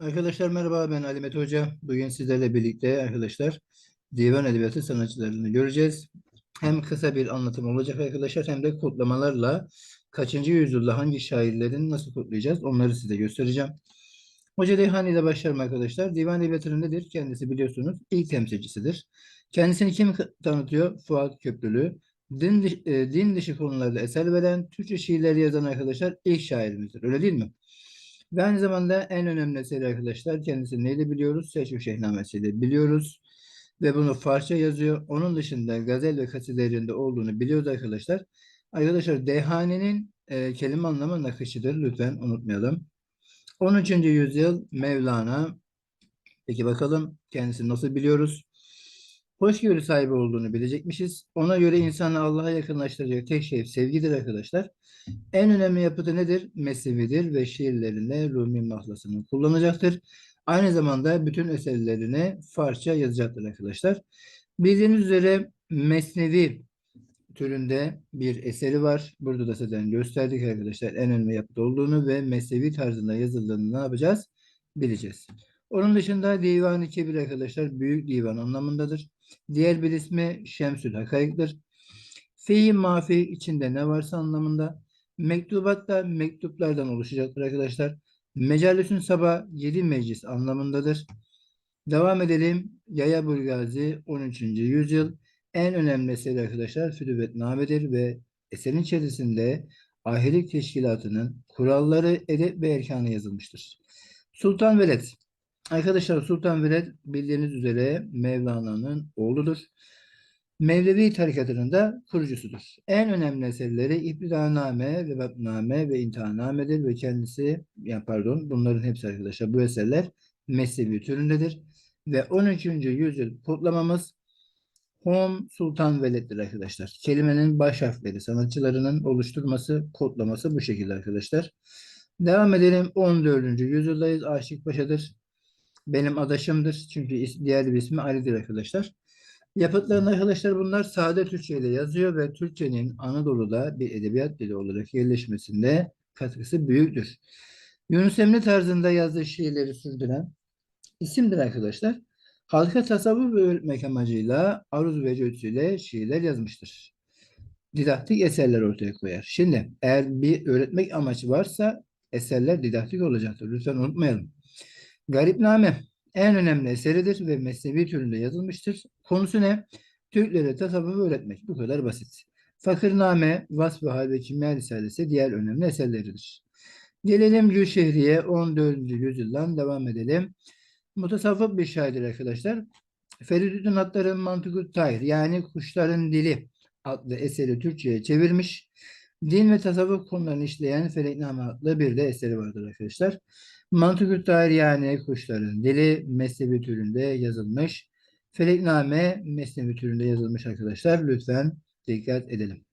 Arkadaşlar merhaba ben Ali Mete Hoca. Bugün sizlerle birlikte arkadaşlar divan edebiyatı sanatçılarını göreceğiz. Hem kısa bir anlatım olacak arkadaşlar hem de kodlamalarla kaçıncı yüzyılda hangi şairlerin nasıl kodlayacağız onları size göstereceğim. Hoca Dehani ile başlarım arkadaşlar. Divan edebiyatının nedir? Kendisi biliyorsunuz ilk temsilcisidir. Kendisini kim tanıtıyor? Fuat Köprülü. Din, e, din dışı konularda eser veren, Türkçe şiirler yazan arkadaşlar ilk şairimizdir. Öyle değil mi? Ve aynı zamanda en önemli eseri arkadaşlar kendisi neyle biliyoruz? Selçuk Şehnamesi'yle biliyoruz. Ve bunu Farsça yazıyor. Onun dışında gazel ve kasidelerinde olduğunu biliyoruz arkadaşlar. Arkadaşlar Dehani'nin e, kelime anlamı nakışıdır. Lütfen unutmayalım. 13. yüzyıl Mevlana. Peki bakalım kendisini nasıl biliyoruz? Hoşgörü sahibi olduğunu bilecekmişiz. Ona göre insanı Allah'a yakınlaştıracak tek şey sevgidir arkadaşlar. En önemli yapıtı nedir? Mesnevidir ve şiirlerinde Rumi mahlasını kullanacaktır. Aynı zamanda bütün eserlerini Farsça yazacaktır arkadaşlar. Bildiğiniz üzere Mesnevi türünde bir eseri var. Burada da zaten gösterdik arkadaşlar en önemli yapıt olduğunu ve Mesnevi tarzında yazıldığını ne yapacağız? Bileceğiz. Onun dışında Divan-ı Kebir arkadaşlar büyük divan anlamındadır. Diğer bir ismi Şemsül Hakayık'tır. Fiil mafi içinde ne varsa anlamında. Mektubat da mektuplardan oluşacaktır arkadaşlar. Mecalisün Sabah 7 meclis anlamındadır. Devam edelim. Yaya Burgazi 13. yüzyıl. En önemli eseri arkadaşlar Fütüvetname'dir ve eserin içerisinde ahilik teşkilatının kuralları, edep ve erkanı yazılmıştır. Sultan Veled. Arkadaşlar Sultan Veled bildiğiniz üzere Mevlana'nın oğludur. Mevlevi tarikatının da kurucusudur. En önemli eserleri İbtidaname, Vebatname ve İmtihaname'dir ve kendisi, yani pardon bunların hepsi arkadaşlar bu eserler Mesnevi türündedir. Ve 13. yüzyıl kodlamamız Hom Sultan Veled'dir arkadaşlar. Kelimenin baş harfleri sanatçılarının oluşturması, kodlaması bu şekilde arkadaşlar. Devam edelim. 14. yüzyıldayız. Aşık Paşa'dır. Benim adaşımdır. Çünkü diğer bir ismi Ali'dir arkadaşlar. Yapıtların arkadaşlar bunlar sade Türkçe ile yazıyor ve Türkçenin Anadolu'da bir edebiyat dili olarak yerleşmesinde katkısı büyüktür. Yunus Emre tarzında yazdığı şiirleri sürdüren isimdir arkadaşlar. Halka tasavvuf öğretmek amacıyla aruz ve cüzüyle şiirler yazmıştır. Didaktik eserler ortaya koyar. Şimdi eğer bir öğretmek amacı varsa eserler didaktik olacaktır. Lütfen unutmayalım. Garipname en önemli eseridir ve mesnevi türünde yazılmıştır. Konusu ne? Türklere tasavvufu öğretmek. Bu kadar basit. Fakirname, Vasf-ı Hal ve Kimya Risalesi diğer önemli eserleridir. Gelelim Gülşehri'ye 14. yüzyıldan devam edelim. Mutasavvıf bir şairdir arkadaşlar. Feridüddin Attar'ın Mantık-ı Tahir yani Kuşların Dili adlı eseri Türkçe'ye çevirmiş. Din ve tasavvuf konularını işleyen Felekname adlı bir de eseri vardır arkadaşlar. Mantık-ı Tahir yani Kuşların Dili Mesnevi türünde yazılmış. Felekname Mesnevi türünde yazılmış arkadaşlar. Lütfen dikkat edelim.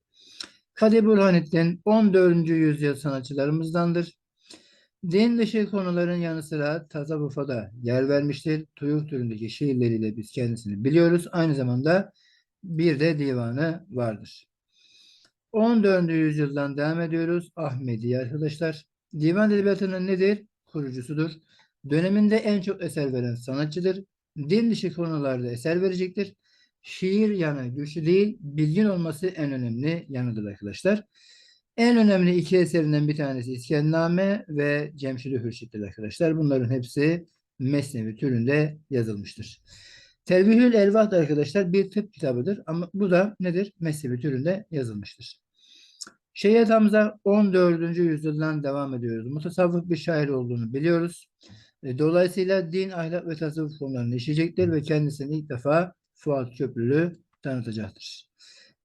Kadı Burhanettin 14. yüzyıl sanatçılarımızdandır. Din dışı konuların yanı sıra tasavvufa da yer vermiştir. Tuyuk türündeki şiirleriyle biz kendisini biliyoruz. Aynı zamanda bir de divanı vardır. 14. yüzyıldan devam ediyoruz. Ahmedi arkadaşlar. Divan edebiyatının nedir? Kurucusudur. Döneminde en çok eser veren sanatçıdır. Din dışı konularda eser verecektir. Şiir yanı güçlü değil, bilgin olması en önemli yanıdır arkadaşlar. En önemli iki eserinden bir tanesi İskendiname ve Cemşid-i Hürşit'tir arkadaşlar. Bunların hepsi Mesnevi türünde yazılmıştır. Telvihül Elvat arkadaşlar bir tıp kitabıdır ama bu da nedir? Mesnevi türünde yazılmıştır. Şeyh Hamza 14. yüzyıldan devam ediyoruz. Mutasavvıf bir şair olduğunu biliyoruz. E, Dolayısıyla din, ahlak ve tasavvuf konularını işleyecektir ve kendisini ilk defa Fuat Köprülü tanıtacaktır.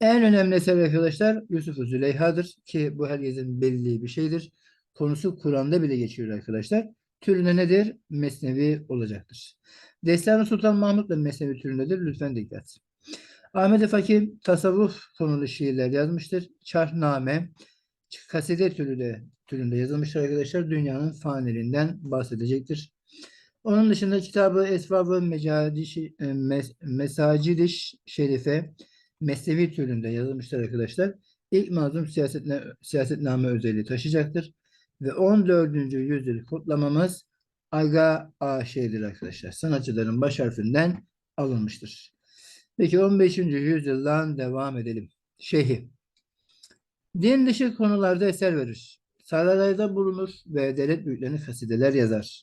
En önemli eser arkadaşlar Yusuf-u Züleyha'dır ki bu herkesin bildiği bir şeydir. Konusu Kur'an'da bile geçiyor arkadaşlar. Türüne nedir? Mesnevi olacaktır. Destan-ı Sultan Mahmut da Mesnevi türündedir. Lütfen dikkat. Ahmet Fakir tasavvuf konulu şiirler yazmıştır. Çarhname, kaside türü de türünde yazılmıştır arkadaşlar. Dünyanın faniliğinden bahsedecektir. Onun dışında kitabı Esvab-ı Mecadiş, e, Mes, Mesacidiş Şerife Mesnevi türünde yazılmıştır arkadaşlar. İlk mazlum siyasetne, siyasetname özelliği taşıyacaktır. Ve 14. yüzyıl kutlamamız Aga AŞ'dir arkadaşlar. Sanatçıların baş harfinden alınmıştır. Peki 15. yüzyıldan devam edelim. Şehi. Din dışı konularda eser verir. Saraylarda bulunur ve devlet büyüklerine kasideler yazar.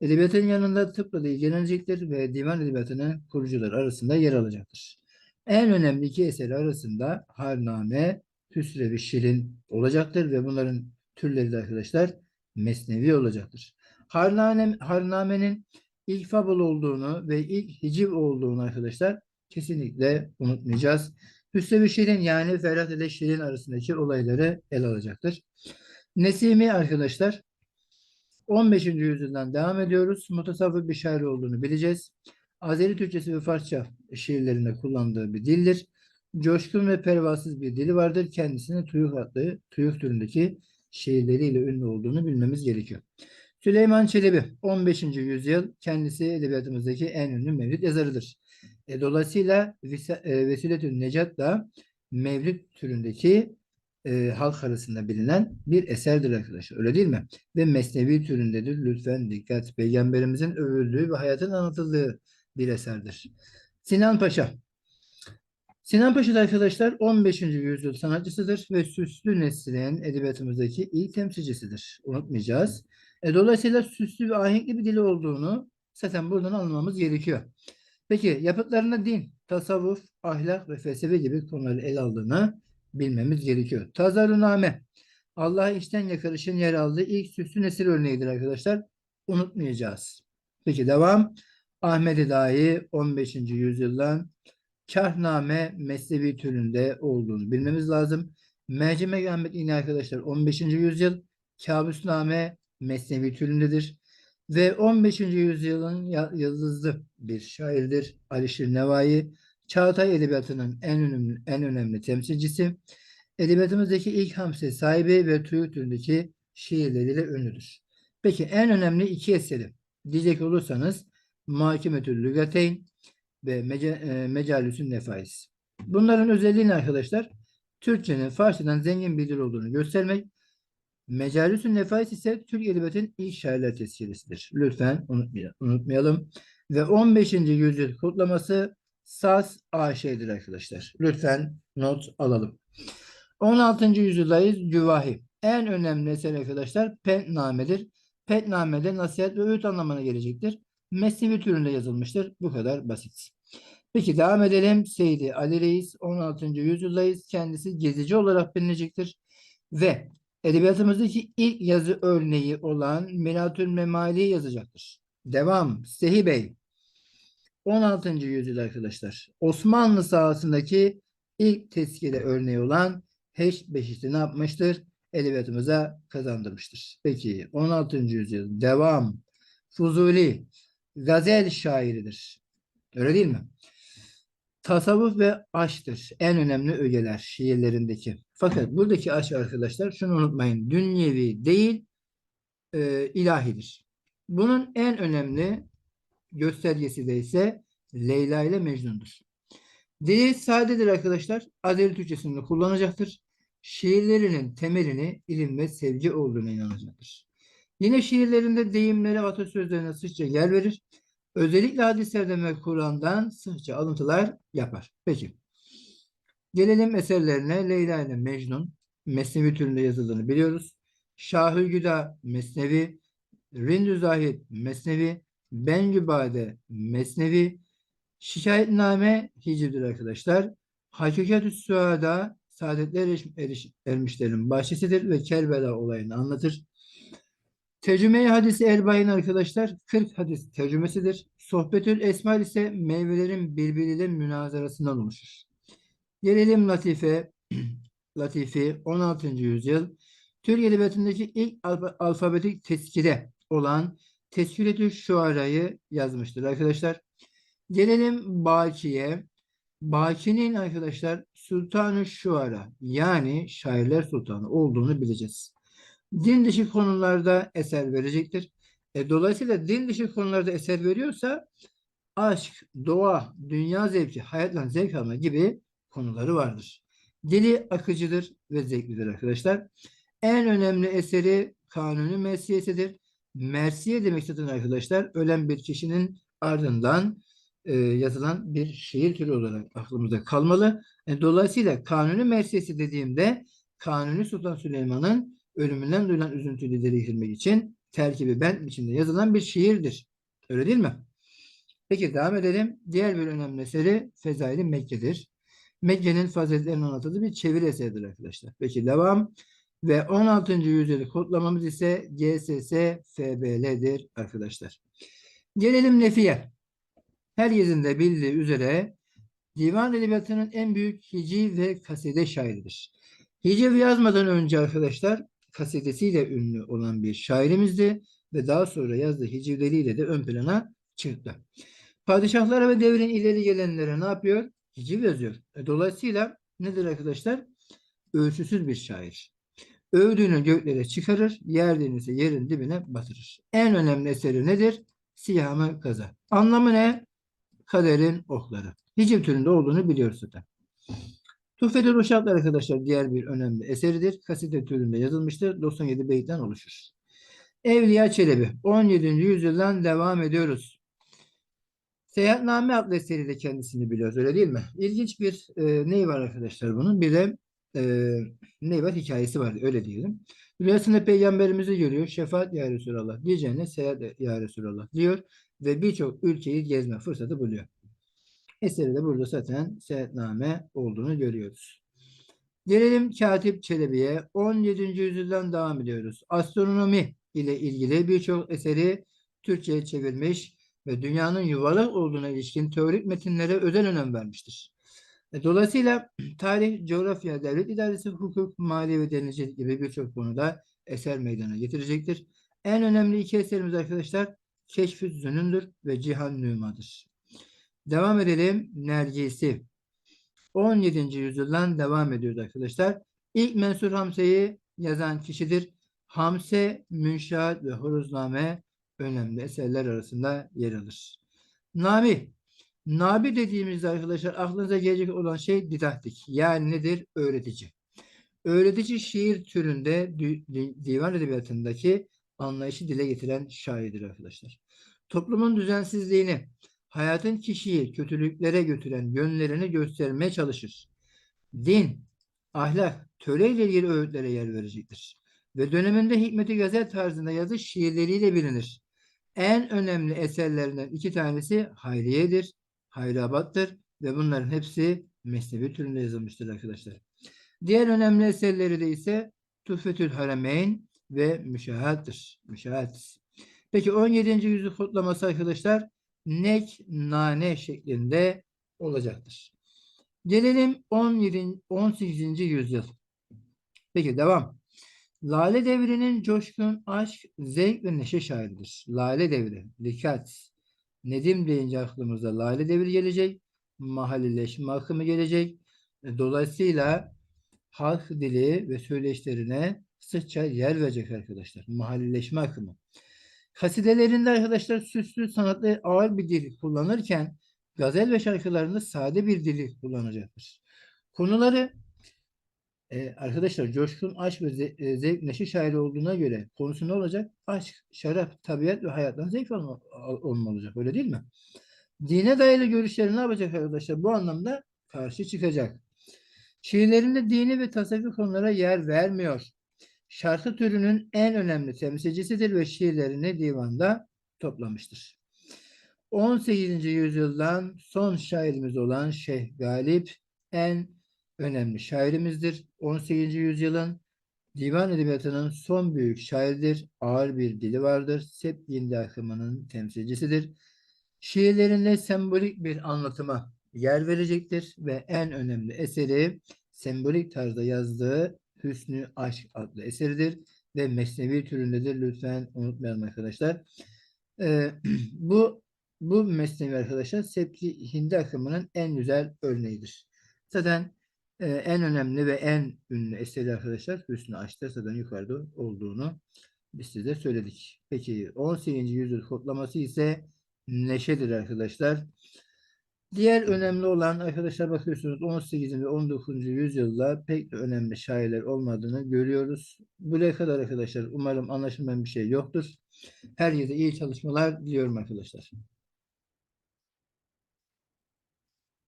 Edebiyatın yanında tıpla da ilgilenecektir ve divan edebiyatının kurucuları arasında yer alacaktır. En önemli iki eseri arasında Harname, Hüsrev-i Şirin olacaktır ve bunların türleri de arkadaşlar Mesnevi olacaktır. Harname, Harname'nin ilk fabul olduğunu ve ilk hiciv olduğunu arkadaşlar kesinlikle unutmayacağız. Hüsrev-i Şirin yani Ferhat ile Şirin arasındaki olayları ele alacaktır. Nesimi arkadaşlar 15. yüzyıldan devam ediyoruz. Mutasavvıf bir şair olduğunu bileceğiz. Azeri Türkçesi ve Farsça şiirlerinde kullandığı bir dildir. Coşkun ve pervasız bir dili vardır. Kendisine Tuyuk adlı Tuyuk türündeki şiirleriyle ünlü olduğunu bilmemiz gerekiyor. Süleyman Çelebi 15. yüzyıl kendisi edebiyatımızdaki en ünlü mevlid yazarıdır. E, dolayısıyla e, Vesiletün Necat da mevlid türündeki e, halk arasında bilinen bir eserdir arkadaşlar. Öyle değil mi? Ve mesnevi türündedir. Lütfen dikkat. Peygamberimizin övüldüğü ve hayatın anlatıldığı bir eserdir. Sinan Paşa. Sinan Paşa da arkadaşlar 15. yüzyıl sanatçısıdır ve süslü neslin edebiyatımızdaki ilk temsilcisidir. Unutmayacağız. E, dolayısıyla süslü ve ahenkli bir dili olduğunu zaten buradan anlamamız gerekiyor. Peki yapıtlarında din, tasavvuf, ahlak ve felsefe gibi konuları ele aldığını bilmemiz gerekiyor. Tazaruname Allah'a içten yakarışın yer aldığı ilk süslü nesil örneğidir arkadaşlar. Unutmayacağız. Peki devam. Ahmet-i Dahi 15. yüzyıldan Kahname mesnevi türünde olduğunu bilmemiz lazım. Mercimek Ahmet yine arkadaşlar 15. yüzyıl Kabusname mesnevi türündedir. Ve 15. yüzyılın yıldızlı bir şairdir. Alişir Nevai. Çağatay Edebiyatı'nın en önemli, en önemli temsilcisi. Edebiyatımızdaki ilk hamse sahibi ve tüy türündeki şiirleriyle ünlüdür. Peki en önemli iki eseri diyecek olursanız Muhakimetül Lügateyn ve e, Mecalisün Nefais. Bunların özelliği ne arkadaşlar? Türkçenin Farsçadan zengin bir dil olduğunu göstermek. Mecalisün Nefais ise Türk Edebiyatı'nın ilk şairler tezkiresidir. Lütfen unutmayalım. Ve 15. yüzyıl kutlaması Saz AŞ'dir arkadaşlar. Lütfen not alalım. 16. yüzyıldayız. Cüvahi. En önemli eser arkadaşlar Petname'dir. Petname'de nasihat ve öğüt anlamına gelecektir. Mesnevi türünde yazılmıştır. Bu kadar basit. Peki devam edelim. Seydi Ali Reis 16. yüzyıldayız. Kendisi gezici olarak bilinecektir. Ve edebiyatımızdaki ilk yazı örneği olan Milatül Memali yazacaktır. Devam. Sehi Bey 16. yüzyıl arkadaşlar. Osmanlı sahasındaki ilk tezkire örneği olan Heş Beşik'i ne yapmıştır? Edebiyatımıza kazandırmıştır. Peki 16. yüzyıl devam. Fuzuli gazel şairidir. Öyle değil mi? Tasavvuf ve aşktır. En önemli ögeler şiirlerindeki. Fakat buradaki aşk arkadaşlar şunu unutmayın. Dünyevi değil e, ilahidir. Bunun en önemli göstergesi de ise Leyla ile Mecnun'dur. Dili sadedir arkadaşlar. Azeri Türkçesinde kullanacaktır. Şiirlerinin temelini ilim ve sevgi olduğuna inanacaktır. Yine şiirlerinde deyimlere, atasözlerine sıkça yer verir. Özellikle hadislerden ve Kur'an'dan sıkça alıntılar yapar. Peki. Gelelim eserlerine. Leyla ile Mecnun Mesnevi türünde yazıldığını biliyoruz. Şahülgüda Mesnevi, Rindü Zahid Mesnevi, Bengübade Mesnevi, Şikayetname Hiciv'dir arkadaşlar. Hakikat-ü Saadetler eriş, eriş- ermişlerin bahçesidir ve Kerbela olayını anlatır. Tercüme-i hadisi Erbain arkadaşlar 40 hadis tercümesidir. Sohbetül Esmal ise meyvelerin birbiriyle münazarasından oluşur. Gelelim Latife. Latifi 16. yüzyıl. Türk Edebiyatı'ndaki ilk alfa- alfabetik tezkire olan Tezkiretü Şuara'yı yazmıştır arkadaşlar. Gelelim Baki'ye. Baki'nin arkadaşlar Sultanı Şuara yani şairler sultanı olduğunu bileceğiz. Din dışı konularda eser verecektir. E, dolayısıyla din dışı konularda eser veriyorsa aşk, doğa, dünya zevki, hayatla zevk alma gibi konuları vardır. Dili akıcıdır ve zevklidir arkadaşlar. En önemli eseri Kanuni Mesiyesidir. Mersiye demek zaten arkadaşlar ölen bir kişinin ardından e, yazılan bir şiir türü olarak aklımızda kalmalı. E, dolayısıyla Kanuni Mersiyesi dediğimde Kanuni Sultan Süleyman'ın ölümünden duyulan üzüntüyü dile getirmek için terkibi ben içinde yazılan bir şiirdir. Öyle değil mi? Peki devam edelim. Diğer bir önemli eseri Fezaili Mekke'dir. Mekke'nin faziletlerinin anlatıldığı bir çeviri eseridir arkadaşlar. Peki devam. Ve 16. yüzyılı kodlamamız ise GSS FBL'dir arkadaşlar. Gelelim Nefiye. Herkesin de bildiği üzere divan edebiyatının en büyük hiciv ve kaside şairidir. Hiciv yazmadan önce arkadaşlar kasidesiyle ünlü olan bir şairimizdi ve daha sonra yazdığı hicivleriyle de ön plana çıktı. Padişahlara ve devrin ileri gelenlere ne yapıyor? Hiciv yazıyor. E, Dolayısıyla nedir arkadaşlar? Ölçüsüz bir şair. Övdüğünü göklere çıkarır, yerdiğini ise yerin dibine batırır. En önemli eseri nedir? Siyahı Kaza. Anlamı ne? Kaderin okları. Hiciv türünde olduğunu biliyoruz zaten. Tuhfetül Uşaklar arkadaşlar diğer bir önemli eseridir. Kaside türünde yazılmıştır. 97 beytten oluşur. Evliya Çelebi. 17. yüzyıldan devam ediyoruz. Seyahatname adlı eseriyle kendisini biliyoruz öyle değil mi? İlginç bir e, neyi var arkadaşlar bunun? Bir de e, neyi var? Hikayesi var öyle diyelim. Rüyasında peygamberimizi görüyor. Şefaat ya Resulallah diyeceğine seyahat ya Resulallah diyor. Ve birçok ülkeyi gezme fırsatı buluyor. Eseri de burada zaten seyahatname olduğunu görüyoruz. Gelelim Katip Çelebi'ye. 17. yüzyıldan devam ediyoruz. Astronomi ile ilgili birçok eseri Türkçe'ye çevirmiş ve dünyanın yuvarlak olduğuna ilişkin teorik metinlere özel önem vermiştir. E, Dolayısıyla tarih, coğrafya, devlet idaresi, hukuk, mali ve denizcilik gibi birçok konuda eser meydana getirecektir. En önemli iki eserimiz arkadaşlar Keşf-ü Zünündür ve Cihan Nümadır. Devam edelim. Nergisi. 17. yüzyıldan devam ediyoruz arkadaşlar. İlk Mensur Hamse'yi yazan kişidir. Hamse, Münşaat ve Horozname önemli eserler arasında yer alır. Nami. Nabi dediğimizde arkadaşlar aklınıza gelecek olan şey didaktik. Yani nedir? Öğretici. Öğretici şiir türünde divan edebiyatındaki anlayışı dile getiren şairdir arkadaşlar. Toplumun düzensizliğini, hayatın kişiyi kötülüklere götüren yönlerini göstermeye çalışır. Din, ahlak, töre ile ilgili öğütlere yer verecektir. Ve döneminde Hikmet-i Gazel tarzında yazı şiirleriyle bilinir. En önemli eserlerinden iki tanesi Hayriye'dir, Hayrabat'tır ve bunların hepsi mesnevi türünde yazılmıştır arkadaşlar. Diğer önemli eserleri de ise Tuhfetül Harameyn ve Müşahat'tır. Müşahat. Peki 17. yüzyıl kutlaması arkadaşlar nek nane şeklinde olacaktır. Gelelim 17. 18. yüzyıl. Peki devam. Lale devrinin coşkun aşk, zevk ve neşe şairidir. Lale devri. Dikkat. Nedim deyince aklımıza lale devri gelecek. Mahallileşme akımı gelecek. Dolayısıyla halk dili ve söyleşlerine sıkça yer verecek arkadaşlar. Mahallileşme akımı. Kasidelerinde arkadaşlar süslü sanatlı ağır bir dil kullanırken gazel ve şarkılarında sade bir dili kullanacaktır. Konuları e, arkadaşlar coşkun aşk ve e, zevk neşe şairi olduğuna göre konusu ne olacak? Aşk, şarap, tabiat ve hayattan zevk alma, al- olma olacak. Öyle değil mi? Dine dayalı görüşleri ne yapacak arkadaşlar? Bu anlamda karşı çıkacak. Şiirlerinde dini ve tasavvuf konulara yer vermiyor. Şarkı türünün en önemli temsilcisidir ve şiirlerini divanda toplamıştır. 18. yüzyıldan son şairimiz olan Şeyh Galip en önemli şairimizdir. 18. yüzyılın divan edebiyatının son büyük şairidir. Ağır bir dili vardır. Sepdinde akımının temsilcisidir. Şiirlerinde sembolik bir anlatıma yer verecektir ve en önemli eseri sembolik tarzda yazdığı Hüsnü Aşk adlı eseridir ve mesnevi türündedir. Lütfen unutmayalım arkadaşlar. Ee, bu bu mesnevi arkadaşlar Septi Hindi akımının en güzel örneğidir. Zaten e, en önemli ve en ünlü eseri arkadaşlar Hüsnü Aşk'ta zaten yukarıda olduğunu biz size söyledik. Peki 18. yüzyıl kodlaması ise neşedir arkadaşlar. Diğer önemli olan arkadaşlar bakıyorsunuz 18. ve 19. yüzyılda pek de önemli şairler olmadığını görüyoruz. Buraya kadar arkadaşlar umarım anlaşılmayan bir şey yoktur. Herkese iyi çalışmalar diliyorum arkadaşlar.